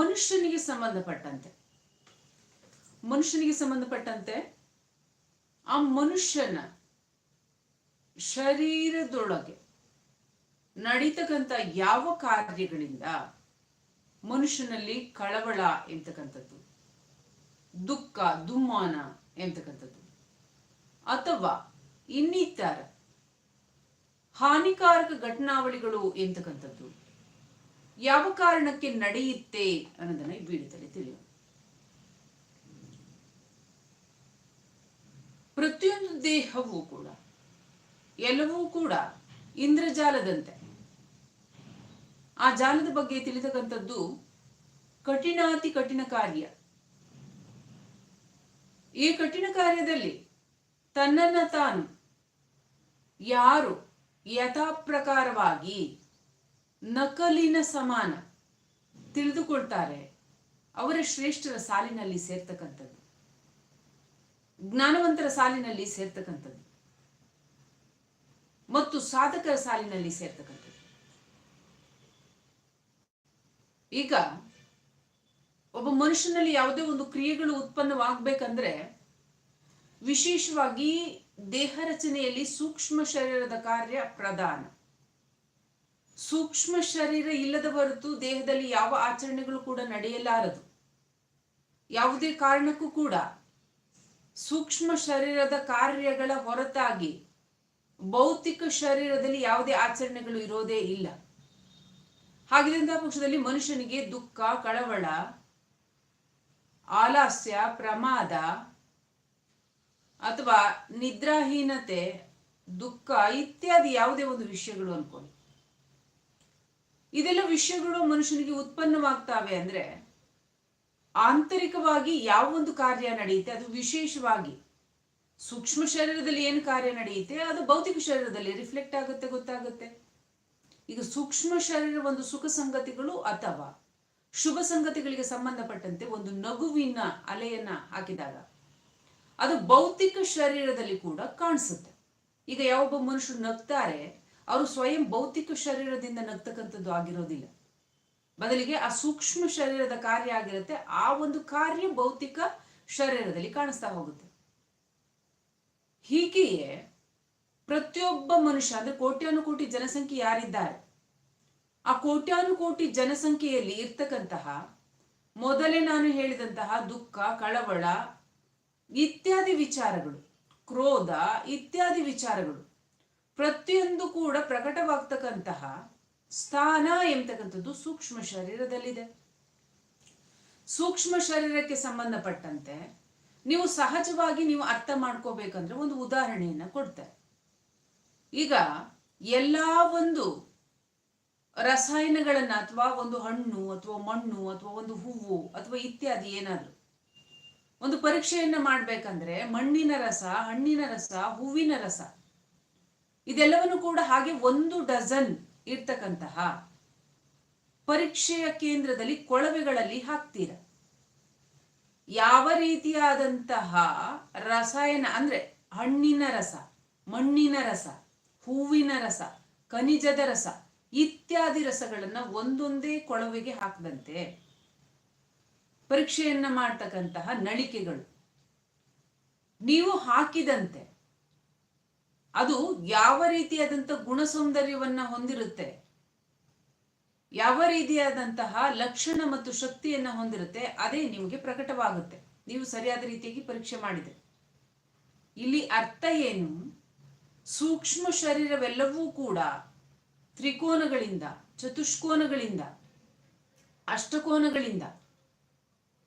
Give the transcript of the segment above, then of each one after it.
ಮನುಷ್ಯನಿಗೆ ಸಂಬಂಧಪಟ್ಟಂತೆ. ಮನುಷ್ಯನಿಗೆ ಸಂಬಂಧಪಟ್ಟಂತೆ ಆ ಮನುಷ್ಯನ ಶರೀರದೊಳಗೆ ನಡೀತಕ್ಕಂಥ ಯಾವ ಕಾರ್ಯಗಳಿಂದ ಮನುಷ್ಯನಲ್ಲಿ ಕಳವಳ ಎಂತಕ್ಕಂಥದ್ದು, ದುಃಖ, ದುಮ್ಮಾನ ಎಂತಕ್ಕಂಥದ್ದು, ಅಥವಾ ಇನ್ನಿತರ ಹಾನಿಕಾರಕ ಘಟನಾವಳಿಗಳು ಎಂತಕ್ಕಂಥದ್ದು ಯಾವ ಕಾರಣಕ್ಕೆ ನಡೆಯುತ್ತೆ ಅನ್ನೋದನ್ನ ಈ ವಿಡಿಯೋದಲ್ಲಿ ತಿಳಿಯೋಣ. ಪ್ರತಿಯೊಂದು ದೇಹವೂ ಕೂಡ, ಎಲ್ಲವೂ ಕೂಡ ಇಂದ್ರಜಾಲದಂತೆ. ಆ ಜಾಲದ ಬಗ್ಗೆ ತಿಳಿತಕ್ಕಂಥದ್ದು ಕಠಿಣಾತಿ ಕಠಿಣ ಕಾರ್ಯ. ಈ ಕಠಿಣ ಕಾರ್ಯದಲ್ಲಿ ತನ್ನನ್ನ ತಾನು ಯಾರು ಯಥಾಪ್ರಕಾರವಾಗಿ ನಕಲಿನ ಸಮಾನ ತಿಳಿದುಕೊಳ್ತಾರೆ ಅವರ ಶ್ರೇಷ್ಠರ ಸಾಲಿನಲ್ಲಿ ಸೇರ್ತಕ್ಕಂಥದ್ದು. ಜ್ಞಾನವಂತರ ಸಾಲಿನಲ್ಲಿ ಸೇರ್ತಕ್ಕಂಥದ್ದು. ಮತ್ತು ಸಾಧಕರ ಸಾಲಿನಲ್ಲಿ ಸೇರ್ತಕ್ಕಂಥದ್ದು. ಈಗ ಒಬ್ಬ ಮನುಷ್ಯನಲ್ಲಿ ಯಾವುದೇ ಒಂದು ಕ್ರಿಯೆಗಳು ಉತ್ಪನ್ನವಾಗಬೇಕಂದ್ರೆ ವಿಶೇಷವಾಗಿ ದೇಹ ರಚನೆಯಲ್ಲಿ ಸೂಕ್ಷ್ಮ ಶರೀರದ ಕಾರ್ಯ ಪ್ರಧಾನ. ಸೂಕ್ಷ್ಮ ಶರೀರ ಇಲ್ಲದ ಹೊರತು ದೇಹದಲ್ಲಿ ಯಾವ ಆಚರಣೆಗಳು ಕೂಡ ನಡೆಯಲಾರದು. ಯಾವುದೇ ಕಾರಣಕ್ಕೂ ಕೂಡ ಸೂಕ್ಷ್ಮ ಶರೀರದ ಕಾರ್ಯಗಳ ಹೊರತಾಗಿ ಭೌತಿಕ ಶರೀರದಲ್ಲಿ ಯಾವುದೇ ಆಚರಣೆಗಳು ಇರೋದೇ ಇಲ್ಲ. ಹಾಗಿದ್ದಂತಹ ಪಕ್ಷದಲ್ಲಿ ಮನುಷ್ಯನಿಗೆ ದುಃಖ, ಕಳವಳ, ಆಲಾಸ್ಯ, ಪ್ರಮಾದ ಅಥವಾ ನಿದ್ರಾಹೀನತೆ, ದುಃಖ ಇತ್ಯಾದಿ ಯಾವುದೇ ಒಂದು ವಿಷಯಗಳು ಅನ್ಕೊಳ್ಳಿ ಇದೆಲ್ಲ ವಿಷಯಗಳು ಮನುಷ್ಯನಿಗೆ ಉತ್ಪನ್ನವಾಗ್ತಾವೆ ಅಂದ್ರೆ ಆಂತರಿಕವಾಗಿ ಯಾವ ಒಂದು ಕಾರ್ಯ ನಡೆಯುತ್ತೆ, ಅದು ವಿಶೇಷವಾಗಿ ಸೂಕ್ಷ್ಮ ಶರೀರದಲ್ಲಿ ಏನು ಕಾರ್ಯ ನಡೆಯುತ್ತೆ, ಅದು ಭೌತಿಕ ಶರೀರದಲ್ಲಿ ರಿಫ್ಲೆಕ್ಟ್ ಆಗುತ್ತೆ, ಗೊತ್ತಾಗುತ್ತೆ. ಈಗ ಸೂಕ್ಷ್ಮ ಶರೀರ ಒಂದು ಸುಖ ಸಂಗತಿಗಳು ಅಥವಾ ಶುಭ ಸಂಗತಿಗಳಿಗೆ ಸಂಬಂಧಪಟ್ಟಂತೆ ಒಂದು ನಗುವಿನ ಅಲೆಯನ್ನ ಹಾಕಿದಾಗ ಅದು ಭೌತಿಕ ಶರೀರದಲ್ಲಿ ಕೂಡ ಕಾಣಿಸುತ್ತೆ. ಈಗ ಯಾವೊಬ್ಬ ಮನುಷ್ಯರು ನಗ್ತಾರೆ ಅವರು ಸ್ವಯಂ ಭೌತಿಕ ಶರೀರದಿಂದ ನಗ್ತಕ್ಕಂಥದ್ದು ಆಗಿರೋದಿಲ್ಲ. ಬದಲಿಗೆ ಆ ಸೂಕ್ಷ್ಮ ಶರೀರದ ಕಾರ್ಯ ಆಗಿರುತ್ತೆ. ಆ ಒಂದು ಕಾರ್ಯ ಭೌತಿಕ ಶರೀರದಲ್ಲಿ ಕಾಣಿಸ್ತಾ ಹೋಗುತ್ತೆ. ಹೀಗೆಯೇ ಪ್ರತಿಯೊಬ್ಬ ಮನುಷ್ಯ, ಅಂದ್ರೆ ಕೋಟ್ಯಾನುಕೋಟಿ ಜನಸಂಖ್ಯೆ ಯಾರಿದ್ದಾರೆ? ಆ ಕೋಟ್ಯಾನುಕೋಟಿ ಜನಸಂಖ್ಯೆಯಲ್ಲಿ ಇರ್ತಕ್ಕಂತಹ ಮೊದಲೇ ನಾನು ಹೇಳಿದಂತಹ ದುಃಖ, ಕಳವಳ ಇತ್ಯಾದಿ ವಿಚಾರಗಳು, ಕ್ರೋಧ ಇತ್ಯಾದಿ ವಿಚಾರಗಳು ಪ್ರತಿಯೊಂದು ಕೂಡ ಪ್ರಕಟವಾಗ್ತಕ್ಕಂತಹ ಸ್ಥಾನ ಎಂಬತಕ್ಕಂಥದ್ದು ಸೂಕ್ಷ್ಮ ಶರೀರದಲ್ಲಿದೆ. ಸೂಕ್ಷ್ಮ ಶರೀರಕ್ಕೆ ಸಂಬಂಧಪಟ್ಟಂತೆ ನೀವು ಸಹಜವಾಗಿ ನೀವು ಅರ್ಥ ಮಾಡ್ಕೋಬೇಕಂದ್ರೆ ಒಂದು ಉದಾಹರಣೆಯನ್ನ ಕೊಡ್ತಾರೆ ಈಗ ಎಲ್ಲ ಒಂದು ರಸಾಯನಗಳನ್ನ ಅಥವಾ ಒಂದು ಹಣ್ಣು ಅಥವಾ ಮಣ್ಣು ಅಥವಾ ಒಂದು ಹೂವು ಅಥವಾ ಇತ್ಯಾದಿ ಏನಾದರೂ ಒಂದು ಪರೀಕ್ಷೆಯನ್ನು ಮಾಡಬೇಕಂದ್ರೆ ಮಣ್ಣಿನ ರಸ, ಹಣ್ಣಿನ ರಸ, ಹೂವಿನ ರಸ ಇದೆಲ್ಲವನ್ನು ಕೂಡ ಹಾಗೆ ಒಂದು ಡಜನ್ ಇರ್ತಕ್ಕಂತಹ ಪರೀಕ್ಷೆಯ ಕೇಂದ್ರದಲ್ಲಿ ಕೊಳವೆಗಳಲ್ಲಿ ಹಾಕ್ತೀರ. ಯಾವ ರೀತಿಯಾದಂತಹ ರಸಾಯನ ಅಂದ್ರೆ ಹಣ್ಣಿನ ರಸ, ಮಣ್ಣಿನ ರಸ, ಹೂವಿನ ರಸ, ಖನಿಜದ ರಸ ಇತ್ಯಾದಿ ರಸಗಳನ್ನ ಒಂದೊಂದೇ ಕೊಳವೆಗೆ ಹಾಕದಂತೆ ಪರೀಕ್ಷೆಯನ್ನ ಮಾಡ್ತಕ್ಕಂತಹ ನಳಿಕೆಗಳು. ನೀವು ಹಾಕಿದಂತೆ ಅದು ಯಾವ ರೀತಿಯಾದಂಥ ಗುಣ ಸೌಂದರ್ಯವನ್ನ ಹೊಂದಿರುತ್ತೆ? ಯಾವ ರೀತಿಯಾದಂತಹ ಲಕ್ಷಣ ಮತ್ತು ಶಕ್ತಿಯನ್ನ ಹೊಂದಿರುತ್ತೆ? ಅದೇ ನಿಮಗೆ ಪ್ರಕಟವಾಗುತ್ತೆ. ನೀವು ಸರಿಯಾದ ರೀತಿಯಾಗಿ ಪರೀಕ್ಷೆ ಮಾಡಿದೆ ಇಲ್ಲಿ ಅರ್ಥ ಏನು? ಸೂಕ್ಷ್ಮ ಶರೀರವೆಲ್ಲವೂ ಕೂಡ ತ್ರಿಕೋನಗಳಿಂದ, ಚತುಷ್ಕೋನಗಳಿಂದ, ಅಷ್ಟಕೋನಗಳಿಂದ,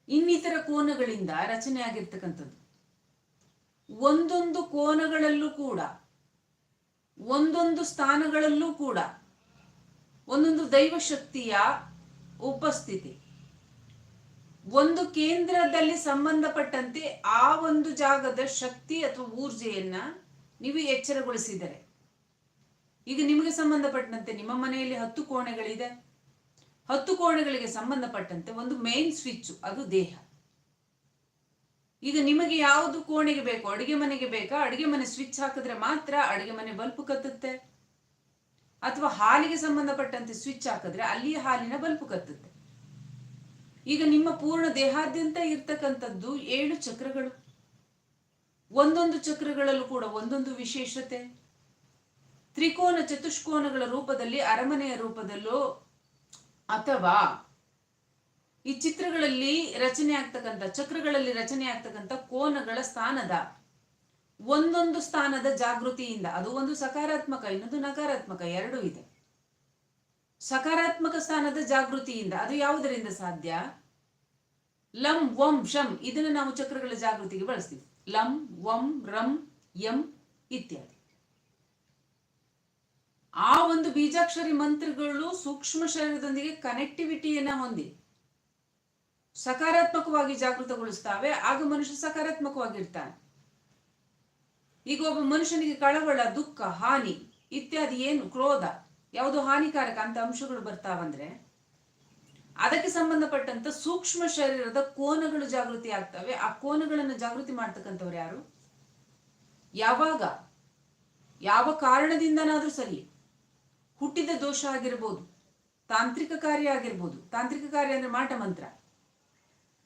ಇನ್ನಿತರ ಕೋನಗಳಿಂದ ರಚನೆ ಆಗಿರ್ತಕ್ಕಂಥದ್ದು. ಒಂದೊಂದು ಕೋನಗಳಲ್ಲೂ ಕೂಡ ಒಂದೊಂದು ಸ್ಥಾನಗಳಲ್ಲೂ ಕೂಡ ಒಂದೊಂದು ದೈವ ಶಕ್ತಿಯ ಉಪಸ್ಥಿತಿ. ಒಂದು ಕೇಂದ್ರದಲ್ಲಿ ಸಂಬಂಧಪಟ್ಟಂತೆ ಆ ಒಂದು ಜಾಗದ ಶಕ್ತಿ ಅಥವಾ ಊರ್ಜೆಯನ್ನ ನೀವು ಎಚ್ಚರಗೊಳಿಸಿದರೆ. ಈಗ ನಿಮಗೆ ಸಂಬಂಧಪಟ್ಟಂತೆ ನಿಮ್ಮ ಮನೆಯಲ್ಲಿ ಹತ್ತು ಕೋಣೆಗಳಿದೆ. ಹತ್ತು ಕೋಣೆಗಳಿಗೆ ಸಂಬಂಧಪಟ್ಟಂತೆ ಒಂದು ಮೇನ್ ಸ್ವಿಚ್ ಅದು ದೇಹ. ಈಗ ನಿಮಗೆ ಯಾವುದು ಕೋಣೆಗೆ ಬೇಕು, ಅಡುಗೆ ಮನೆಗೆ ಬೇಕಾ? ಅಡುಗೆ ಮನೆ ಸ್ವಿಚ್ ಹಾಕಿದ್ರೆ ಮಾತ್ರ ಅಡುಗೆ ಮನೆ ಬಲ್ಪ್ ಕತ್ತುತ್ತೆ. ಅಥವಾ ಹಾಲಿಗೆ ಸಂಬಂಧಪಟ್ಟಂತೆ ಸ್ವಿಚ್ ಹಾಕಿದ್ರೆ ಅಲ್ಲಿ ಹಾಲಿನ ಬಲ್ಪ್ ಕತ್ತುತ್ತೆ. ಈಗ ನಿಮ್ಮ ಪೂರ್ಣ ದೇಹಾದ್ಯಂತ ಇರ್ತಕ್ಕಂಥದ್ದು ಏಳು ಚಕ್ರಗಳು. ಒಂದೊಂದು ಚಕ್ರಗಳಲ್ಲೂ ಕೂಡ ಒಂದೊಂದು ವಿಶೇಷತೆ. ತ್ರಿಕೋನ ಚತುಷ್ಕೋನಗಳ ರೂಪದಲ್ಲಿ, ಅರಮನೆಯ ರೂಪದಲ್ಲೋ ಅಥವಾ ಈ ಚಿತ್ರಗಳಲ್ಲಿ ರಚನೆ ಆಗ್ತಕ್ಕಂಥ, ಚಕ್ರಗಳಲ್ಲಿ ರಚನೆ ಆಗ್ತಕ್ಕಂಥ ಕೋನಗಳ ಸ್ಥಾನದ, ಒಂದೊಂದು ಸ್ಥಾನದ ಜಾಗೃತಿಯಿಂದ, ಅದು ಒಂದು ಸಕಾರಾತ್ಮಕ, ಇನ್ನೊಂದು ನಕಾರಾತ್ಮಕ, ಎರಡೂ ಇದೆ. ಸಕಾರಾತ್ಮಕ ಸ್ಥಾನದ ಜಾಗೃತಿಯಿಂದ, ಅದು ಯಾವುದರಿಂದ ಸಾಧ್ಯ? ಲಂ, ವಂ, ಶಂ, ಇದನ್ನು ನಾವು ಚಕ್ರಗಳ ಜಾಗೃತಿಗೆ ಬಳಸ್ತೀವಿ. ಲಂ, ವಂ, ರಂ, ಯಂ ಇತ್ಯಾದಿ. ಆ ಒಂದು ಬೀಜಾಕ್ಷರಿ ಮಂತ್ರಗಳು ಸೂಕ್ಷ್ಮ ಶರೀರದೊಂದಿಗೆ ಕನೆಕ್ಟಿವಿಟಿಯನ್ನ ಹೊಂದಿ ಸಕಾರಾತ್ಮಕವಾಗಿ ಜಾಗೃತಗೊಳಿಸ್ತಾವೆ, ಆಗ ಮನುಷ್ಯ ಸಕಾರಾತ್ಮಕವಾಗಿರ್ತಾನೆ. ಈಗ ಒಬ್ಬ ಮನುಷ್ಯನಿಗೆ ಕಳವಳ, ದುಃಖ, ಹಾನಿ ಇತ್ಯಾದಿ ಏನು, ಕ್ರೋಧ, ಯಾವುದು ಹಾನಿಕಾರಕ ಅಂತ ಅಂಶಗಳು ಬರ್ತಾವಂದ್ರೆ, ಅದಕ್ಕೆ ಸಂಬಂಧಪಟ್ಟಂತ ಸೂಕ್ಷ್ಮ ಶರೀರದ ಕೋನಗಳು ಜಾಗೃತಿ ಆಗ್ತವೆ. ಆ ಕೋನಗಳನ್ನು ಜಾಗೃತಿ ಮಾಡ್ತಕ್ಕಂಥವ್ರು ಯಾರು? ಯಾವಾಗ? ಯಾವ ಕಾರಣದಿಂದನಾದ್ರೂ ಸರಿ. ಹುಟ್ಟಿದ ದೋಷ ಆಗಿರ್ಬೋದು, ತಾಂತ್ರಿಕ ಕಾರ್ಯ ಆಗಿರ್ಬೋದು. ತಾಂತ್ರಿಕ ಕಾರ್ಯ ಅಂದ್ರೆ ಮಾಟ ಮಂತ್ರ.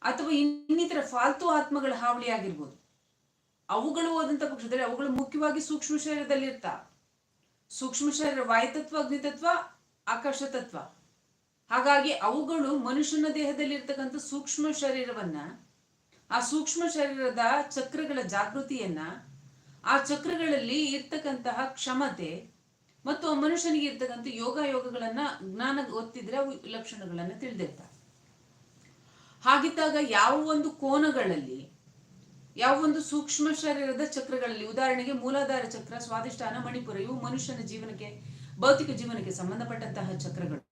ಅಥವಾ ಇನ್ನಿತರ ಫಾಲ್ತು ಆತ್ಮಗಳ ಹಾವಳಿ ಆಗಿರ್ಬೋದು. ಅವುಗಳು ಹೋದಂತ ಪಕ್ಷದಲ್ಲಿ ಅವುಗಳು ಮುಖ್ಯವಾಗಿ ಸೂಕ್ಷ್ಮ ಶರೀರದಲ್ಲಿ ಇರ್ತಾ ಸೂಕ್ಷ್ಮ ಶರೀರ ವಾಯುತತ್ವ, ಅಗ್ನಿತತ್ವ, ಆಕಾಶ ತತ್ವ. ಹಾಗಾಗಿ ಅವುಗಳು ಮನುಷ್ಯನ ದೇಹದಲ್ಲಿ ಇರ್ತಕ್ಕಂಥ ಸೂಕ್ಷ್ಮ ಶರೀರವನ್ನ, ಆ ಸೂಕ್ಷ್ಮ ಶರೀರದ ಚಕ್ರಗಳ ಜಾಗೃತಿಯನ್ನ, ಆ ಚಕ್ರಗಳಲ್ಲಿ ಇರ್ತಕ್ಕಂತಹ ಕ್ಷಮತೆ ಮತ್ತು ಆ ಮನುಷ್ಯನಿಗೆ ಇರ್ತಕ್ಕಂಥ ಯೋಗ ಯೋಗಗಳನ್ನ ಜ್ಞಾನ ಗೊತ್ತಿದ್ರೆ ಅವು ಲಕ್ಷಣಗಳನ್ನ ತಿಳಿದಿರ್ತಾರೆ ಹಾಗಿದ್ದಾಗ ಯಾವ ಒಂದು ಕೋನಗಳಲ್ಲಿ, ಯಾವ ಒಂದು ಸೂಕ್ಷ್ಮ ಶರೀರದ ಚಕ್ರಗಳಲ್ಲಿ, ಉದಾಹರಣೆಗೆ ಮೂಲಾಧಾರ ಚಕ್ರ ಸ್ವಾದಿಷ್ಠಾನ ಮಣಿಪುರ, ಇವು ಮನುಷ್ಯನ ಜೀವನಕ್ಕೆ, ಭೌತಿಕ ಜೀವನಕ್ಕೆ ಸಂಬಂಧಪಟ್ಟಂತಹ ಚಕ್ರಗಳು.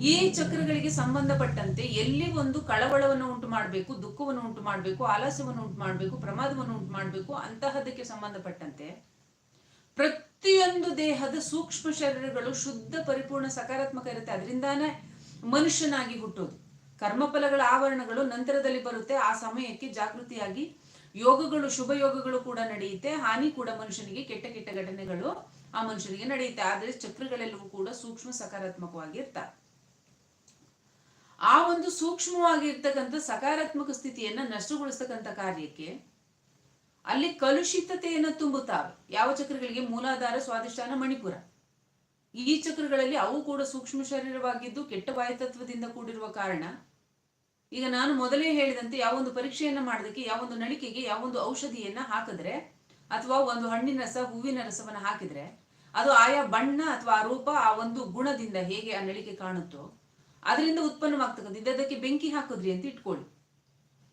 ಈ ಚಕ್ರಗಳಿಗೆ ಸಂಬಂಧಪಟ್ಟಂತೆ ಎಲ್ಲಿ ಒಂದು ಕಳವಳವನ್ನು ಉಂಟು ಮಾಡಬೇಕು, ದುಃಖವನ್ನು ಉಂಟು ಮಾಡಬೇಕು, ಆಲಸ್ಯವನ್ನು ಉಂಟು ಮಾಡಬೇಕು, ಪ್ರಮಾದವನ್ನು ಉಂಟು ಮಾಡಬೇಕು, ಅಂತಹದಕ್ಕೆ ಸಂಬಂಧಪಟ್ಟಂತೆ ಪ್ರತಿಯೊಂದು ದೇಹದ ಸೂಕ್ಷ್ಮ ಶರೀರಗಳು ಶುದ್ಧ, ಪರಿಪೂರ್ಣ, ಸಕಾರಾತ್ಮಕ ಇರುತ್ತೆ. ಅದರಿಂದಾನೇ ಮನುಷ್ಯನಾಗಿ ಹುಟ್ಟೋದು. ಕರ್ಮಫಲಗಳ ಆವರಣಗಳು ನಂತರದಲ್ಲಿ ಬರುತ್ತೆ. ಆ ಸಮಯಕ್ಕೆ ಜಾಗೃತಿಯಾಗಿ ಯೋಗಗಳು, ಶುಭ ಯೋಗಗಳು ಕೂಡ ನಡೆಯುತ್ತೆ. ಹಾನಿ ಕೂಡ ಮನುಷ್ಯನಿಗೆ ಕೆಟ್ಟ ಕೆಟ್ಟ ಘಟನೆಗಳು ಆ ಮನುಷ್ಯನಿಗೆ ನಡೆಯುತ್ತೆ. ಆದರೆ ಚಕ್ರಗಳೆಲ್ಲವೂ ಕೂಡ ಸೂಕ್ಷ್ಮ ಸಕಾರಾತ್ಮಕವಾಗಿ ಇರ್ತಾರೆ ಆ ಒಂದು ಸೂಕ್ಷ್ಮವಾಗಿ ಇರ್ತಕ್ಕಂಥ ಸಕಾರಾತ್ಮಕ ಸ್ಥಿತಿಯನ್ನ ನಷ್ಟಗೊಳಿಸ್ತಕ್ಕಂಥ ಕಾರ್ಯಕ್ಕೆ ಅಲ್ಲಿ ಕಲುಷಿತತೆಯನ್ನು ತುಂಬುತ್ತಾವೆ. ಯಾವ ಚಕ್ರಗಳಿಗೆ? ಮೂಲಾಧಾರ ಸ್ವಾದಿಷ್ಠಾನ ಮಣಿಪುರ. ಈ ಚಕ್ರಗಳಲ್ಲಿ ಅವು ಕೂಡ ಸೂಕ್ಷ್ಮ ಶರೀರವಾಗಿದ್ದು ಕೆಟ್ಟ ವಾಯುತತ್ವದಿಂದ ಕೂಡಿರುವ ಕಾರಣ. ಈಗ ನಾನು ಮೊದಲೇ ಹೇಳಿದಂತೆ ಯಾವ ಒಂದು ಪರೀಕ್ಷೆಯನ್ನ ಮಾಡೋದಕ್ಕೆ ಯಾವೊಂದು ನಳಿಕೆಗೆ ಯಾವೊಂದು ಔಷಧಿಯನ್ನ ಹಾಕಿದ್ರೆ, ಅಥವಾ ಒಂದು ಹಣ್ಣಿನ ರಸ, ಹೂವಿನ ರಸವನ್ನ ಹಾಕಿದ್ರೆ, ಅದು ಆಯಾ ಬಣ್ಣ ಅಥವಾ ಆ ರೂಪ ಆ ಒಂದು ಗುಣದಿಂದ ಹೇಗೆ ಆ ನಳಿಕೆ ಕಾಣುತ್ತೋ, ಅದರಿಂದ ಉತ್ಪನ್ನವಾಗ್ತಕ್ಕಂಥ ಅದಕ್ಕೆ ಬೆಂಕಿ ಹಾಕಿದ್ರಿ ಅಂತ ಇಟ್ಕೊಳ್ಳಿ.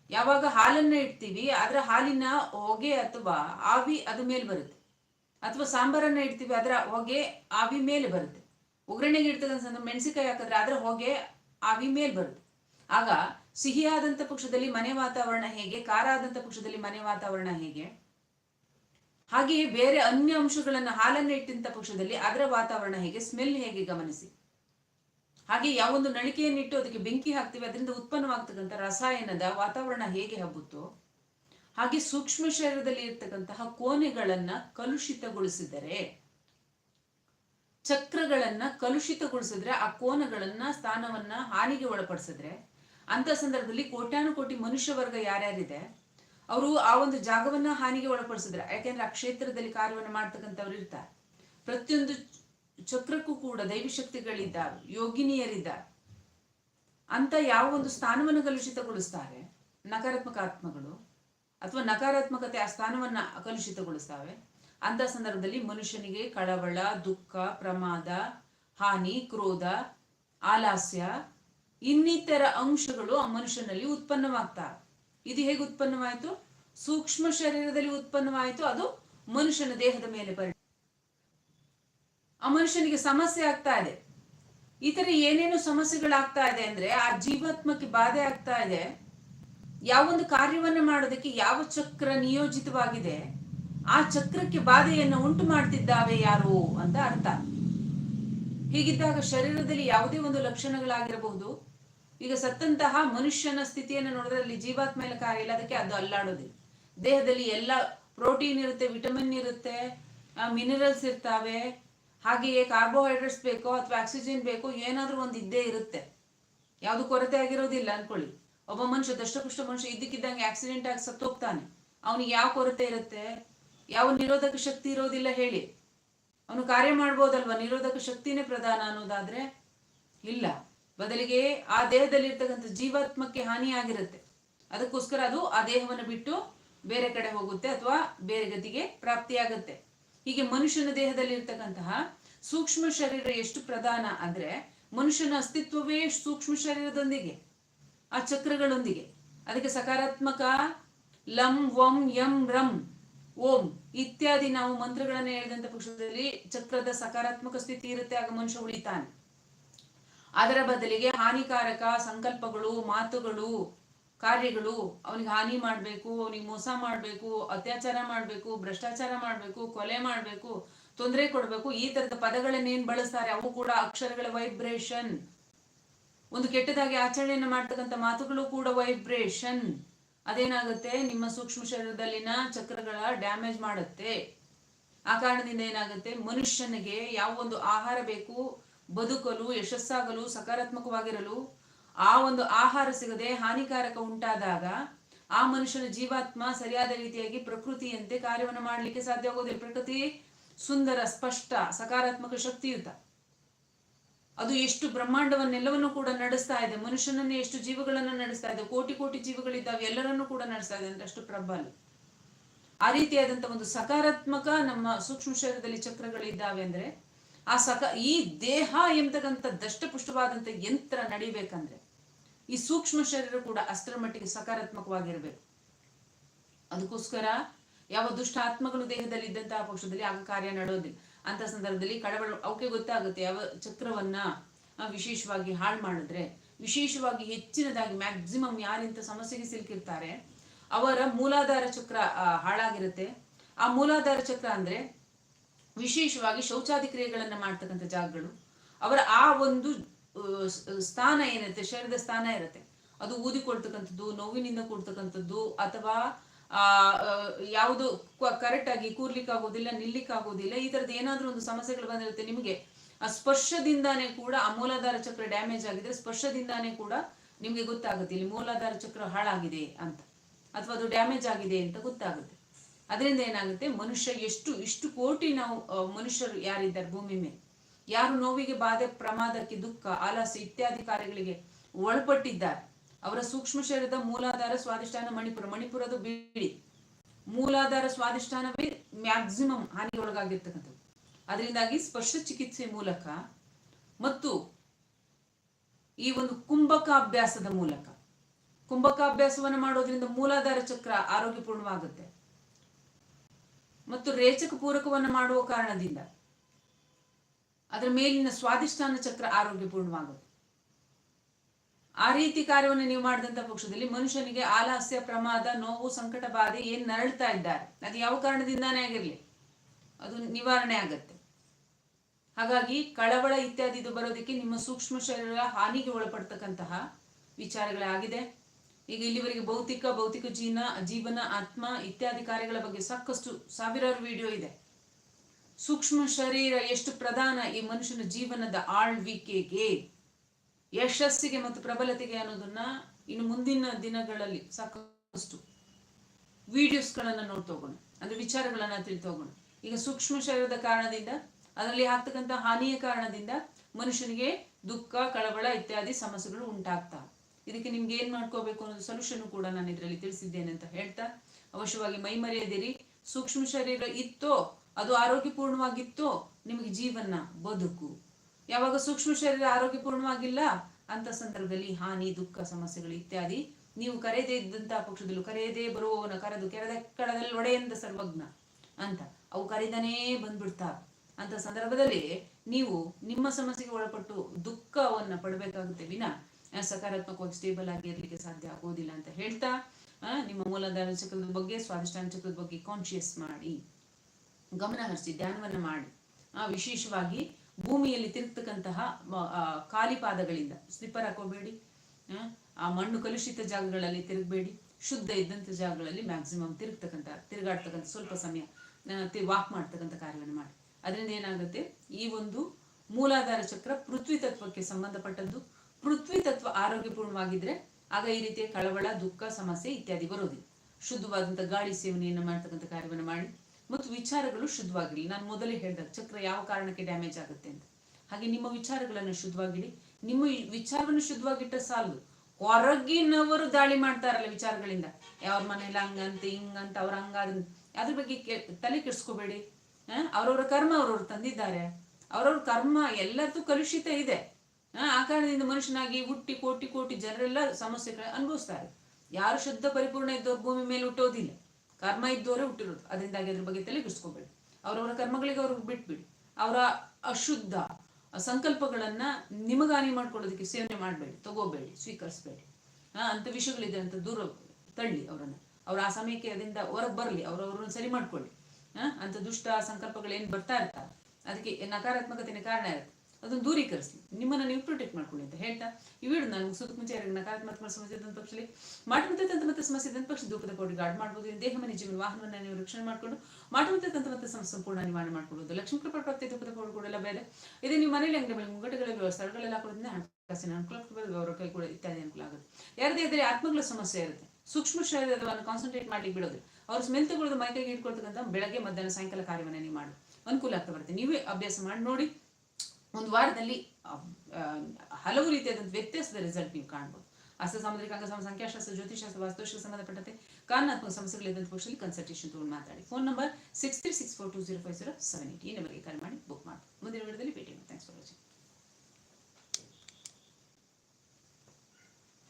ಯಾವಾಗ ಹಾಲನ್ನ ಇಡ್ತೀವಿ, ಅದರ ಹಾಲಿನ ಹೊಗೆ ಅಥವಾ ಆವಿ ಅದು ಮೇಲೆ ಬರುತ್ತೆ. ಅಥವಾ ಸಾಂಬಾರನ್ನ ಇಡ್ತೀವಿ, ಅದರ ಹೊಗೆ ಆವಿ ಮೇಲೆ ಬರುತ್ತೆ. ಒಗ್ಗರಣೆಗೆ ಇಡ್ತಕ್ಕಂಥ ಮೆಣಸಿಕಾಯಿ ಹಾಕಿದ್ರೆ ಅದರ ಹೊಗೆ ಆವಿ ಮೇಲೆ ಬರುತ್ತೆ. ಆಗ ಸಿಹಿಯಾದಂಥ ಪಕ್ಷದಲ್ಲಿ ಮನೆ ವಾತಾವರಣ ಹೇಗೆ ಖಾರ ಆದಂಥ ಪಕ್ಷದಲ್ಲಿ ಮನೆ ವಾತಾವರಣ ಹೇಗೆ ಹಾಗೆಯೇ ಬೇರೆ ಅನ್ಯ ಅಂಶಗಳನ್ನು ಹಾಲನ್ನ ಇಟ್ಟಂಥ ಪಕ್ಷದಲ್ಲಿ ಅದರ ವಾತಾವರಣ ಹೇಗೆ ಸ್ಮೆಲ್ ಹೇಗೆ ಗಮನಿಸಿ. ಹಾಗೆ ಯಾವೊಂದು ನಳಿಕೆಯನ್ನಿಟ್ಟು ಅದಕ್ಕೆ ಬೆಂಕಿ ಹಾಕ್ತೀವಿ, ಅದರಿಂದ ಉತ್ಪನ್ನವಾಗ್ತಕ್ಕಂಥ ರಸಾಯನದ ವಾತಾವರಣ ಹೇಗೆ ಹಬ್ಬುತ್ತೋ ಹಾಗೆ ಸೂಕ್ಷ್ಮ ಶರೀರದಲ್ಲಿ ಇರ್ತಕ್ಕಂತಹ ಕೋಣೆಗಳನ್ನ ಕಲುಷಿತಗೊಳಿಸಿದರೆ, ಚಕ್ರಗಳನ್ನ ಕಲುಷಿತಗೊಳಿಸಿದ್ರೆ ಆ ಕೋನಗಳನ್ನ ಸ್ಥಾನವನ್ನ ಹಾನಿಗೆ ಒಳಪಡಿಸಿದ್ರೆ, ಅಂತ ಸಂದರ್ಭದಲ್ಲಿ ಕೋಟ್ಯಾನು ಕೋಟಿ ಮನುಷ್ಯ ವರ್ಗ ಯಾರ್ಯಾರಿದೆ, ಅವರು ಆ ಒಂದು ಜಾಗವನ್ನ ಹಾನಿಗೆ ಒಳಪಡಿಸಿದ್ರೆ, ಯಾಕೆಂದ್ರೆ ಆ ಕ್ಷೇತ್ರದಲ್ಲಿ ಕಾರ್ಯವನ್ನು ಮಾಡ್ತಕ್ಕಂಥವ್ರು ಇರ್ತಾರೆ. ಪ್ರತಿಯೊಂದು ಚಕ್ರಕ್ಕೂ ಕೂಡ ದೈವಿ ಶಕ್ತಿಗಳಿದ್ದಾರೆ ಯೋಗಿನಿಯರಿದ್ದಾರೆ. ಅಂತ ಯಾವ ಒಂದು ಸ್ಥಾನವನ್ನು ಕಲುಷಿತಗೊಳಿಸ್ತಾರೆ ನಕಾರಾತ್ಮಕ ಆತ್ಮಗಳು ಅಥವಾ ನಕಾರಾತ್ಮಕತೆ ಆ ಸ್ಥಾನವನ್ನ ಕಲುಷಿತಗೊಳಿಸ್ತಾವೆ ಅಂತ ಸಂದರ್ಭದಲ್ಲಿ ಮನುಷ್ಯನಿಗೆ ಕಳವಳ, ದುಃಖ, ಪ್ರಮಾದ, ಹಾನಿ, ಕ್ರೋಧ, ಆಲಾಸ್ಯ ಇನ್ನಿತರ ಅಂಶಗಳು ಆ ಮನುಷ್ಯನಲ್ಲಿ ಉತ್ಪನ್ನವಾಗ್ತಾವೆ. ಇದು ಹೇಗೆ ಉತ್ಪನ್ನವಾಯಿತು? ಸೂಕ್ಷ್ಮ ಶರೀರದಲ್ಲಿ ಉತ್ಪನ್ನವಾಯಿತು, ಅದು ಮನುಷ್ಯನ ದೇಹದ ಮೇಲೆ ಪರಿಣಾಮ. ಆ ಮನುಷ್ಯನಿಗೆ ಸಮಸ್ಯೆ ಆಗ್ತಾ ಇದೆ. ಇತರ ಏನೇನು ಸಮಸ್ಯೆಗಳಾಗ್ತಾ ಇದೆ ಅಂದ್ರೆ ಆ ಜೀವಾತ್ಮಕ್ಕೆ ಬಾಧೆ ಆಗ್ತಾ ಇದೆ. ಯಾವೊಂದು ಕಾರ್ಯವನ್ನ ಮಾಡೋದಕ್ಕೆ ಯಾವ ಚಕ್ರ ನಿಯೋಜಿತವಾಗಿದೆ? ಆ ಚಕ್ರಕ್ಕೆ ಬಾಧೆಯನ್ನು ಉಂಟು ಮಾಡ್ತಿದ್ದಾವೆ ಯಾರು ಅಂತ ಅರ್ಥ. ಹೀಗಿದ್ದಾಗ ಶರೀರದಲ್ಲಿ ಯಾವುದೇ ಒಂದು ಲಕ್ಷಣಗಳಾಗಿರಬಹುದು. ಈಗ ಸತ್ತಂತಹ ಮನುಷ್ಯನ ಸ್ಥಿತಿಯನ್ನು ನೋಡಿದ್ರೆ ಅಲ್ಲಿ ಜೀವಾತ್ಮ ಎಲ್ಲ ಕಾರ್ಯ ಇಲ್ಲ, ಅದಕ್ಕೆ ಅದು ಅಲ್ಲಾಡೋದಿಲ್ಲ ದೇಹದಲ್ಲಿ ಎಲ್ಲ ಪ್ರೋಟೀನ್ ಇರುತ್ತೆ, ವಿಟಮಿನ್ ಇರುತ್ತೆ ಮಿನರಲ್ಸ್ ಇರ್ತಾವೆ. ಹಾಗೆಯೇ ಕಾರ್ಬೋಹೈಡ್ರೇಟ್ಸ್ ಬೇಕೋ ಅಥವಾ ಆಕ್ಸಿಜನ್ ಬೇಕೋ ಏನಾದರೂ ಒಂದು ಇದ್ದೇ ಇರುತ್ತೆ. ಯಾವುದು ಕೊರತೆ ಆಗಿರೋದಿಲ್ಲ ಅನ್ಕೊಳ್ಳಿ. ಒಬ್ಬ ಮನುಷ್ಯ ದಷ್ಟಪುಷ್ಟ ಮನುಷ್ಯ ಇದ್ದಕ್ಕಿದ್ದಂಗೆ ಆಕ್ಸಿಡೆಂಟ್ ಆಗಿ ಸತ್ತೋಗ್ತಾನೆ ಅವನಿಗೆ ಯಾವ ಕೊರತೆ ಇರುತ್ತೆ? ಯಾವ ನಿರೋಧಕ ಶಕ್ತಿ ಇರೋದಿಲ್ಲ ಹೇಳಿ. ಅವನು ಕಾರ್ಯ ಮಾಡ್ಬೋದಲ್ವಾ? ನಿರೋಧಕ ಶಕ್ತಿನೇ ಪ್ರಧಾನ ಅನ್ನೋದಾದ್ರೆ ಇಲ್ಲ. ಬದಲಿಗೆ ಆ ದೇಹದಲ್ಲಿ ಇರ್ತಕ್ಕಂಥ ಜೀವಾತ್ಮಕ್ಕೆ ಹಾನಿಯಾಗಿರುತ್ತೆ ಅದಕ್ಕೋಸ್ಕರ ಅದು ಆ ದೇಹವನ್ನು ಬಿಟ್ಟು ಬೇರೆ ಕಡೆ ಹೋಗುತ್ತೆ ಅಥವಾ ಬೇರೆ ಗತಿಗೆ ಪ್ರಾಪ್ತಿಯಾಗುತ್ತೆ. ಹೀಗೆ ಮನುಷ್ಯನ ದೇಹದಲ್ಲಿ ಇರ್ತಕ್ಕಂತಹ ಸೂಕ್ಷ್ಮ ಶರೀರ ಎಷ್ಟು ಪ್ರಧಾನ ಅಂದ್ರೆ ಮನುಷ್ಯನ ಅಸ್ತಿತ್ವವೇ ಸೂಕ್ಷ್ಮ ಶರೀರದೊಂದಿಗೆ. ಆ ಚಕ್ರಗಳೊಂದಿಗೆ. ಅದಕ್ಕೆ ಸಕಾರಾತ್ಮಕ ಲಂ, ವಂ, ಯಂ, ರಂ, ಓಂ ಇತ್ಯಾದಿ ನಾವು ಮಂತ್ರಗಳನ್ನ ಹೇಳಿದಂತ ಪಕ್ಷದಲ್ಲಿ ಚಕ್ರದ ಸಕಾರಾತ್ಮಕ ಸ್ಥಿತಿ ಇರುತ್ತೆ, ಆಗ ಮನುಷ್ಯ ಉಳಿತಾನೆ. ಅದರ ಬದಲಿಗೆ ಹಾನಿಕಾರಕ ಸಂಕಲ್ಪಗಳು, ಮಾತುಗಳು, ಕಾರ್ಯಗಳು, ಅವನಿಗೆ ಹಾನಿ ಮಾಡಬೇಕು, ಅವನಿಗೆ ಮೋಸ ಮಾಡಬೇಕು, ಅತ್ಯಾಚಾರ ಮಾಡಬೇಕು, ಭ್ರಷ್ಟಾಚಾರ ಮಾಡಬೇಕು, ಕೊಲೆ ಮಾಡಬೇಕು, ತೊಂದರೆ ಕೊಡಬೇಕು, ಈ ತರದ ಪದಗಳನ್ನೇನ್ ಬಳಸ್ತಾರೆ, ಅವು ಕೂಡ ಅಕ್ಷರಗಳ ವೈಬ್ರೇಷನ್ ಒಂದು ಕೆಟ್ಟದಾಗಿ ಆಚರಣೆಯನ್ನು ಮಾಡ್ತಕ್ಕಂಥ ಮಾತುಗಳು ಕೂಡ ವೈಬ್ರೇಷನ್ ಅದೇನಾಗುತ್ತೆ? ನಿಮ್ಮ ಸೂಕ್ಷ್ಮ ಶರೀರದಲ್ಲಿನ ಚಕ್ರಗಳ ಡ್ಯಾಮೇಜ್ ಮಾಡುತ್ತೆ. ಆ ಕಾರಣದಿಂದ ಏನಾಗುತ್ತೆ? ಮನುಷ್ಯನಿಗೆ ಯಾವ ಒಂದು ಆಹಾರ ಬೇಕು, ಬದುಕಲು, ಯಶಸ್ಸಾಗಲು, ಸಕಾರಾತ್ಮಕವಾಗಿರಲು, ಆ ಒಂದು ಆಹಾರ ಸಿಗದೆ ಹಾನಿಕಾರಕ ಉಂಟಾದಾಗ ಆ ಮನುಷ್ಯನ ಜೀವಾತ್ಮ ಸರಿಯಾದ ರೀತಿಯಾಗಿ ಪ್ರಕೃತಿಯಂತೆ ಕಾರ್ಯವನ್ನು ಮಾಡಲಿಕ್ಕೆ ಸಾಧ್ಯ ಆಗೋದಿಲ್ಲ. ಪ್ರಕೃತಿ ಸುಂದರ, ಸ್ಪಷ್ಟ, ಸಕಾರಾತ್ಮಕ ಶಕ್ತಿಯುತ. ಅದು ಎಷ್ಟು ಬ್ರಹ್ಮಾಂಡವನ್ನೆಲ್ಲವನ್ನು ಕೂಡ ನಡೆಸ್ತಾ ಇದೆ. ಮನುಷ್ಯನನ್ನೇ ಎಷ್ಟು ಜೀವಗಳನ್ನು ನಡೆಸ್ತಾ ಇದೆ. ಕೋಟಿ ಕೋಟಿ ಜೀವಗಳಿದ್ದಾವೆ. ಎಲ್ಲರನ್ನೂ ಕೂಡ ನಡೆಸ್ತಾ ಇದೆ ಅಂದ್ರೆ ಅಷ್ಟು ಪ್ರಬಲ. ಆ ರೀತಿಯಾದಂತ ಒಂದು ಸಕಾರಾತ್ಮಕ ನಮ್ಮ ಸೂಕ್ಷ್ಮ ಶರೀರದಲ್ಲಿ ಚಕ್ರಗಳಿದ್ದಾವೆ ಅಂದ್ರೆ ಆ ಸಕ ಈ ದೇಹ ಎಂಬತಕ್ಕಂಥ ದಷ್ಟಪುಷ್ಟವಾದಂತ ಯಂತ್ರ ನಡಿಬೇಕಂದ್ರೆ ಈ ಸೂಕ್ಷ್ಮ ಶರೀರ ಕೂಡ ಅಷ್ಟರ ಮಟ್ಟಿಗೆ ಸಕಾರಾತ್ಮಕವಾಗಿರ್ಬೇಕು. ಅದಕ್ಕೋಸ್ಕರ ಯಾವ ದುಷ್ಟ ಆತ್ಮಗಳು ದೇಹದಲ್ಲಿ ಇದ್ದಂತಹ ಪಕ್ಷದಲ್ಲಿ ಆಗ ಕಾರ್ಯ ನಡೆಯೋದಿಲ್ಲ. ಅಂತ ಸಂದರ್ಭದಲ್ಲಿ ಕಳವಳ ಅವಕ್ಕೆ ಗೊತ್ತಾಗುತ್ತೆ ಯಾವ ಚಕ್ರವನ್ನ ವಿಶೇಷವಾಗಿ ಹಾಳು ಮಾಡಿದ್ರೆ. ವಿಶೇಷವಾಗಿ ಹೆಚ್ಚಿನದಾಗಿ ಮ್ಯಾಕ್ಸಿಮಮ್ ಯಾರಿಂತ ಸಮಸ್ಯೆಗೆ ಸಿಲುಕಿರ್ತಾರೆ, ಅವರ ಮೂಲಾಧಾರ ಚಕ್ರ ಹಾಳಾಗಿರುತ್ತೆ. ಆ ಮೂಲಾಧಾರ ಚಕ್ರ ಅಂದ್ರೆ ವಿಶೇಷವಾಗಿ ಶೌಚಾದಿ ಕ್ರಿಯೆಗಳನ್ನ ಮಾಡ್ತಕ್ಕಂಥ ಜಾಗಗಳು. ಅವರ ಆ ಒಂದು ಸ್ಥಾನ ಏನಿರುತ್ತೆ, ಶರೀರದ ಸ್ಥಾನ ಇರುತ್ತೆ. ಅದು ಊದಿಕೊಳ್ತಕ್ಕಂಥದ್ದು, ನೋವಿನಿಂದ ಕೊಡ್ತಕ್ಕಂಥದ್ದು ಅಥವಾ ಆ ಯಾವುದು ಕರೆಕ್ಟ್ ಆಗಿ ಕೂರ್ಲಿಕ್ಕೆ ಆಗೋದಿಲ್ಲ ನಿಲ್ಲಿಕ್ಕೆ ಆಗೋದಿಲ್ಲ ಈ ತರದ ಏನಾದ್ರೂ ಒಂದು ಸಮಸ್ಯೆಗಳು ಬಂದಿರುತ್ತೆ ನಿಮಗೆ, ಆ ಸ್ಪರ್ಶದಿಂದಾನೇ ಕೂಡ ಆ ಮೂಲಾಧಾರ ಚಕ್ರ ಡ್ಯಾಮೇಜ್ ಆಗಿದೆ ಸ್ಪರ್ಶದಿಂದಾನೇ ಕೂಡ ನಿಮ್ಗೆ ಗೊತ್ತಾಗುತ್ತೆ, ಇಲ್ಲಿ ಮೂಲಾಧಾರ ಚಕ್ರ ಹಾಳಾಗಿದೆ ಅಂತ, ಅಥವಾ ಅದು ಡ್ಯಾಮೇಜ್ ಆಗಿದೆ ಅಂತ ಗೊತ್ತಾಗುತ್ತೆ. ಅದರಿಂದ ಏನಾಗುತ್ತೆ, ಮನುಷ್ಯ ಎಷ್ಟು, ಇಷ್ಟು ಕೋಟಿ ನಾವು ಮನುಷ್ಯರು ಯಾರಿದ್ದಾರೆ ಭೂಮಿ ಮೇಲೆ. ಯಾರು ನೋವಿಗೆ ಬಾಧೆ, ಪ್ರಮಾದಕ್ಕೆ ದುಃಖ, ಆಲಾಸ ಇತ್ಯಾದಿ ಕಾರ್ಯಗಳಿಗೆ ಒಳಪಟ್ಟಿದ್ದಾರೆ. ಅವರ ಸೂಕ್ಷ್ಮ ಶರೀರದ ಮೂಲಾಧಾರ ಸ್ವಾದಿಷ್ಠಾನ ಮಣಿಪುರ. ಮಣಿಪುರದ ಬಿಡಿ. ಮೂಲಾಧಾರ ಸ್ವಾದಿಷ್ಠಾನವೇ ಮ್ಯಾಕ್ಸಿಮಮ್ ಹಾನಿಗೊಳಗಾಗಿರ್ತಕ್ಕಂಥದ್ದು. ಅದರಿಂದಾಗಿ ಸ್ಪರ್ಶ ಚಿಕಿತ್ಸೆ ಮೂಲಕ ಮತ್ತು ಈ ಒಂದು ಕುಂಭಕಾಭ್ಯಾಸದ ಮೂಲಕ. ಕುಂಭಕಾಭ್ಯಾಸವನ್ನು ಮಾಡೋದ್ರಿಂದ ಮೂಲಾಧಾರ ಚಕ್ರ ಆರೋಗ್ಯಪೂರ್ಣವಾಗುತ್ತೆ. ಮತ್ತು ರೇಚಕ ಪೂರಕವನ್ನು ಮಾಡುವ ಕಾರಣದಿಂದ ಅದರ ಮೇಲಿನ ಸ್ವಾದಿಷ್ಠಾನ ಚಕ್ರ ಆರೋಗ್ಯಪೂರ್ಣವಾಗುತ್ತೆ. ಆ ರೀತಿ ಕಾರ್ಯವನ್ನು ನೀವು ಮಾಡಿದಂತ ಪಕ್ಷದಲ್ಲಿ ಮನುಷ್ಯನಿಗೆ ಆಲಸ್ಯ, ಪ್ರಮಾದ, ನೋವು, ಸಂಕಟ, ಬಾಧೆ ಏನ್ ನರಳ್ತಾ ಇದ್ದಾರೆ? ಅದು ಯಾವ ಕಾರಣದಿಂದಾನೇ ಆಗಿರ್ಲಿ. ಅದು ನಿವಾರಣೆ ಆಗತ್ತೆ. ಹಾಗಾಗಿ ಕಳವಳ ಇತ್ಯಾದಿ ಇದು ಬರೋದಕ್ಕೆ ನಿಮ್ಮ ಸೂಕ್ಷ್ಮ ಶರೀರ ಹಾನಿಗೆ ಒಳಪಡ್ತಕ್ಕಂತಹ ವಿಚಾರಗಳಾಗಿದೆ. ಈಗ ಇಲ್ಲಿವರೆಗೆ ಭೌತಿಕ ಭೌತಿಕ ಜೀವನ ಜೀವನ, ಆತ್ಮ ಇತ್ಯಾದಿ ಕಾರ್ಯಗಳ ಬಗ್ಗೆ ಸಾಕಷ್ಟು ಸಾವಿರಾರು ವಿಡಿಯೋ ಇದೆ. ಸೂಕ್ಷ್ಮ ಶರೀರ ಎಷ್ಟು ಪ್ರಧಾನ ಈ ಮನುಷ್ಯನ ಜೀವನದ ಆಳ್ವಿಕೆಗೆ? ಯಶಸ್ಸಿಗೆ ಮತ್ತು ಪ್ರಬಲತೆಗೆ ಅನ್ನೋದನ್ನ ಇನ್ನು ಮುಂದಿನ ದಿನಗಳಲ್ಲಿ ಸಾಕಷ್ಟು ವಿಡಿಯೋಸ್ಗಳನ್ನ ನೋಡ್ತಾ ಹೋಗೋಣ ಅಂದ್ರೆ ವಿಚಾರಗಳನ್ನ ತಿಳಿದು ಹೋಗೋಣ ಈಗ ಸೂಕ್ಷ್ಮ ಶರೀರದ ಕಾರಣದಿಂದ, ಅದರಲ್ಲಿ ಆಗ್ತಕ್ಕಂಥ ಹಾನಿಯ ಕಾರಣದಿಂದ ಮನುಷ್ಯನಿಗೆ ದುಃಖ, ಕಳವಳ ಇತ್ಯಾದಿ ಸಮಸ್ಯೆಗಳು ಉಂಟಾಗ್ತಾ. ಇದಕ್ಕೆ ನಿಮ್ಗೆ ಏನ್ ಮಾಡ್ಕೋಬೇಕು ಅನ್ನೋದು ಸೊಲ್ಯೂಷನ್ ಕೂಡ ನಾನು ಇದರಲ್ಲಿ ತಿಳಿಸಿದ್ದೇನೆ ಅಂತ ಹೇಳ್ತಾ. ಅವಶ್ಯವಾಗಿ ಮೈ ಮರೆಯದಿರಿ ಸೂಕ್ಷ್ಮ ಶರೀರ ಇತ್ತೋ, ಅದು ಆರೋಗ್ಯಪೂರ್ಣವಾಗಿತ್ತೋ, ನಿಮಗೆ ಜೀವನ ಬದುಕು. ಯಾವಾಗ ಸೂಕ್ಷ್ಮ ಶರೀರ ಆರೋಗ್ಯಪೂರ್ಣವಾಗಿಲ್ಲ, ಅಂತ ಸಂದರ್ಭದಲ್ಲಿ ಹಾನಿ, ದುಃಖ, ಸಮಸ್ಯೆಗಳು ಇತ್ಯಾದಿ, ನೀವು ಕರೆಯದೇ ಇದ್ದಂತಹ ಪಕ್ಷದಲ್ಲೂ ಕರೆಯದೇ ಬರುವವನ ಕರೆದು ಕೆರೆದ ಕಡದಲ್ಲಿ ಒಡೆಯಂದ ಸರ್ವಜ್ಞ ಅಂತ ಅವು ಕರೆದನೇ ಬಂದ್ಬಿಡ್ತಾ. ಅಂತ ಸಂದರ್ಭದಲ್ಲಿ ನೀವು ನಿಮ್ಮ ಸಮಸ್ಯೆಗೆ ಒಳಪಟ್ಟು ದುಃಖವನ್ನ ಪಡಬೇಕಾಗುತ್ತೆ ವಿನ ಸಕಾರಾತ್ಮಕವಾಗಿ ಸ್ಟೇಬಲ್ ಆಗಿ ಇರ್ಲಿಕ್ಕೆ ಸಾಧ್ಯ ಆಗೋದಿಲ್ಲ ಅಂತ ಹೇಳ್ತಾ ನಿಮ್ಮ ಮೂಲಾಧಾರ ಚಕ್ರದ ಬಗ್ಗೆ ಸ್ವಾದಿಷ್ಟಾನ ಚಕ್ರದ ಬಗ್ಗೆ ಕಾನ್ಶಿಯಸ್ ಮಾಡಿ, ಗಮನ ಹರಿಸಿ, ಧ್ಯಾನವನ್ನ ಮಾಡಿ. ಆ, ವಿಶೇಷವಾಗಿ ಭೂಮಿಯಲ್ಲಿ ತಿರುಗ್ತಕ್ಕಂತಹ ಖಾಲಿ ಪಾದಗಳಿಂದ. ಸ್ಲಿಪ್ಪರ್ ಹಾಕೋಬೇಡಿ ಆ, ಆ ಮಣ್ಣು ಕಲುಷಿತ ಜಾಗಗಳಲ್ಲಿ ತಿರುಗಬೇಡಿ. ಶುದ್ಧ ಇದ್ದಂಥ ಜಾಗಗಳಲ್ಲಿ ಮ್ಯಾಕ್ಸಿಮಮ್ ತಿರುಗ್ತಕ್ಕಂಥ ತಿರುಗಾಡ್ತಕ್ಕಂಥ ಸ್ವಲ್ಪ ಸಮಯ ವಾಕ್ ಮಾಡ್ತಕ್ಕಂಥ ಕಾರ್ಯವನ್ನು ಮಾಡಿ. ಅದರಿಂದ ಏನಾಗುತ್ತೆ? ಈ ಒಂದು ಮೂಲಾಧಾರ ಚಕ್ರ ಪೃಥ್ವಿ ತತ್ವಕ್ಕೆ ಸಂಬಂಧಪಟ್ಟದ್ದು. ಪೃಥ್ವಿ ತತ್ವ ಆರೋಗ್ಯಪೂರ್ಣವಾಗಿದ್ರೆ ಆಗ ಈ ರೀತಿಯ ಕಳವಳ ದುಃಖ ಸಮಸ್ಯೆ ಇತ್ಯಾದಿ ಬರೋದಿಲ್ಲ. ಶುದ್ಧವಾದಂಥ ಗಾಳಿ ಸೇವನೆಯನ್ನು ಮಾಡ್ತಕ್ಕಂಥ ಕಾರ್ಯವನ್ನು ಮಾಡಿ. ಮತ್ತು ವಿಚಾರಗಳು ಶುದ್ಧವಾಗಿರಲಿ ನಾನು ಮೊದಲೇ ಹೇಳಿದಾಗ ಚಕ್ರ ಯಾವ ಕಾರಣಕ್ಕೆ ಡ್ಯಾಮೇಜ್ ಆಗುತ್ತೆ ಅಂತ. ಹಾಗೆ ನಿಮ್ಮ ವಿಚಾರಗಳನ್ನು ಶುದ್ಧವಾಗಿಡಿ ನಿಮ್ಮ ವಿಚಾರವನ್ನು ಶುದ್ಧವಾಗಿಟ್ಟ ಸಾಲದು ಹೊರಗಿನವರು ದಾಳಿ ಮಾಡ್ತಾರಲ್ಲ ವಿಚಾರಗಳಿಂದ. ಯಾವ್ರ ಮನೇಲಿ ಹಂಗಂತ, ಹಿಂಗಂತ, ಅವ್ರ ಹಂಗಾದ ಅದ್ರ ಬಗ್ಗೆ ತಲೆ ಕೆಡಿಸ್ಕೋಬೇಡಿ. ಅವ್ರವ್ರ ಕರ್ಮ ಅವ್ರವ್ರು ತಂದಿದ್ದಾರೆ. ಅವ್ರವ್ರ ಕರ್ಮ ಎಲ್ಲದೂ ಕಲುಷಿತ ಇದೆ. ಆ ಕಾರಣದಿಂದ ಮನುಷ್ಯನಾಗಿ ಹುಟ್ಟಿ ಕೋಟಿ ಕೋಟಿ ಜನರೆಲ್ಲ ಸಮಸ್ಯೆಗಳ ಅನುಭವಿಸ್ತಾರೆ. ಯಾರು ಶುದ್ಧ ಪರಿಪೂರ್ಣ ಇದ್ದವ್ರು ಭೂಮಿ ಮೇಲೆ ಹುಟ್ಟೋದಿಲ್ಲ. ಕರ್ಮ ಇದ್ದವರೇ ಹುಟ್ಟಿರೋದು. ಅದರಿಂದಾಗಿ ಅದ್ರ ಬಗ್ಗೆ ತಲೆ ಅವರವರ ಕರ್ಮಗಳಿಗೆ ಅವ್ರಿಗೆ ಬಿಟ್ಬಿಡಿ. ಅವರ ಅಶುದ್ಧ ಸಂಕಲ್ಪಗಳನ್ನ ನಿಮಗಾನಿ ಮಾಡ್ಕೊಳ್ಳೋದಕ್ಕೆ ಸೇವನೆ ಮಾಡಬೇಡಿ, ತಗೋಬೇಡಿ, ಸ್ವೀಕರಿಸಬೇಡಿ. ಹಾ, ಅಂತ ವಿಷಯಗಳಿದೆ ಅಂತ ದೂರ ತಳ್ಳಿ ಅವರನ್ನ. ಅವ್ರ ಆ ಸಮಯಕ್ಕೆ ಅದರಿಂದ ಹೊರಗೆ ಬರಲಿ ಅವ್ರವ್ರನ್ನ ಸರಿ ಮಾಡ್ಕೊಳ್ಳಿ. ಹಾ, ಅಂತ ದುಷ್ಟ ಸಂಕಲ್ಪಗಳು ಏನು ಬರ್ತಾ ಇರ್ತಾರೆ ಅದಕ್ಕೆ ನಕಾರಾತ್ಮಕತೆಯ ಕಾರಣ ಇರುತ್ತೆ. ಅದನ್ನು ದೂರೀಕರಿಸಿ ನಿಮ್ಮನ್ನು ನೀವು ಪ್ರೊಟೆಕ್ಟ್ ಮಾಡ್ಕೊಳ್ಳಿ ಅಂತ ಹೇಳ್ತಾ, ಈ ವಿಡಿಯೋ ನಾನು ಮುಗಿಸೋದಕ್ಕೆ ಮುಂಚೆ ಯಾರಿಗೆ ನಕಾರಾತ್ಮಕ ಸಮಸ್ಯೆ ಇದ್ದಂಥ ಪಕ್ಷದಲ್ಲಿ ಮಾಟಮತ್ತೆ ತಂತ್ರ ಮತ್ತೆ ಸಮಸ್ಯೆ ಇದ್ದಂಥ ಪಕ್ಷ ಧೂಪದ ಕೋಟಿ ಗಾರ್ಡ್ ಮಾಡ್ಬೋದು, ಇನ್ನು ದೇಹ, ಮನೆ, ಜೀವನ, ವಾಹನವನ್ನು ನೀವು ರಕ್ಷಣೆ ಮಾಡ್ಕೊಂಡು ಮಾಟಮತ್ತೆ ತಂತ್ರ ಮತ್ತೆ ಸಮಸ್ಯೆ ಸಂಪೂರ್ಣ ನಿವಾರಣೆ ಮಾಡ್ಕೊಳ್ಳೋದು ಲಕ್ಷ್ಮೀ ಕೃಪಾ ಪ್ರಾಪ್ತಿ, ಧೂಪದ ಕೋಟಿ ಕೂಡ ಬೇರೆ ಇದೆ. ನಿಮ್ಮ ಮನೆಯಲ್ಲಿ ಅಂಗಡಿ ಮೇಲೆ ಮುಂಗಟ್ಟುಗಳಲ್ಲಿ ಸ್ಥಳಗಳೆಲ್ಲ ಹಾಕೋದ್ರಿಂದ ಹಣಕಾಸಿನ ಅನುಕೂಲ ಗೌರವ ಕೈ ಕೂಡ ಇತ್ಯಾದಿ ಅನುಕೂಲ ಆಗುತ್ತೆ. ಯಾರದೇ ಇದ್ದರೆ ಆತ್ಮಗಳ ಸಮಸ್ಯೆ ಇರುತ್ತೆ. ಸೂಕ್ಷ್ಮ ಶರೀರವನ್ನು ಕಾನ್ಸಂಟ್ರೇಟ್ ಮಾಡ್ಲಿಕ್ಕೆ ಬಿಡೋದು. ಅವ್ರು ಸ್ಮೆಲ್ ತಗೊಳ್ಳೋದು ಮೈಕೈಗೆ ಇಟ್ಕೊಳ್ತಕ್ಕಂಥ ಬೆಳಗ್ಗೆ, ಮಧ್ಯಾಹ್ನ, ಸಾಯಂಕಾಲ ಕಾರ್ಯವನ್ನು ನೀವು ಮಾಡಿ. ಅನುಕೂಲ ಆಗ್ತಾ ಬರುತ್ತೆ. ನೀವೇ ಅಭ್ಯಾಸ ಮಾಡಿ ನೋಡಿ. ಒಂದು ವಾರದಲ್ಲಿ ಹಲವು ರೀತಿಯಾದಂಥ ವ್ಯತ್ಯಾಸದ ರಿಸಲ್ಟ್ ನೀವು ಕಾಣ್ಬೋದು. ಅಸ್ತ ಸಾಮುದ್ರಿಕ ಅಂಗ ಸಂಖ್ಯಾಶಾಸ್ತ್ರ ಜ್ಯೋತಿಷಾಸ್ತ್ರ ವಾಸ್ತುಶಾಸ್ತ್ರ ಸಂಬಂಧಪಟ್ಟಂತೆ ಕಾರಣಾತ್ಮಕ ಸಮಸ್ಯೆಗಳಿದ್ದಂಥ ಪಕ್ಷದಲ್ಲಿ ಕನ್ಸಲ್ಟೇಷನ್ ತಗೊಂಡು ಮಾತಾಡಿ. Phone number six three six four two zero five zero seven eight ಈ ನಂಬರ್ಗೆ ಕರೆ ಮಾಡಿ ಬುಕ್ ಮಾಡಿ ಮುಂದಿನ ವಿಡಿಯೋದಲ್ಲಿ ಭೇಟಿ ಮಾಡಿ ಥ್ಯಾಂಕ್ಸ್ ಫಾರ್ ವಾಚಿಂಗ್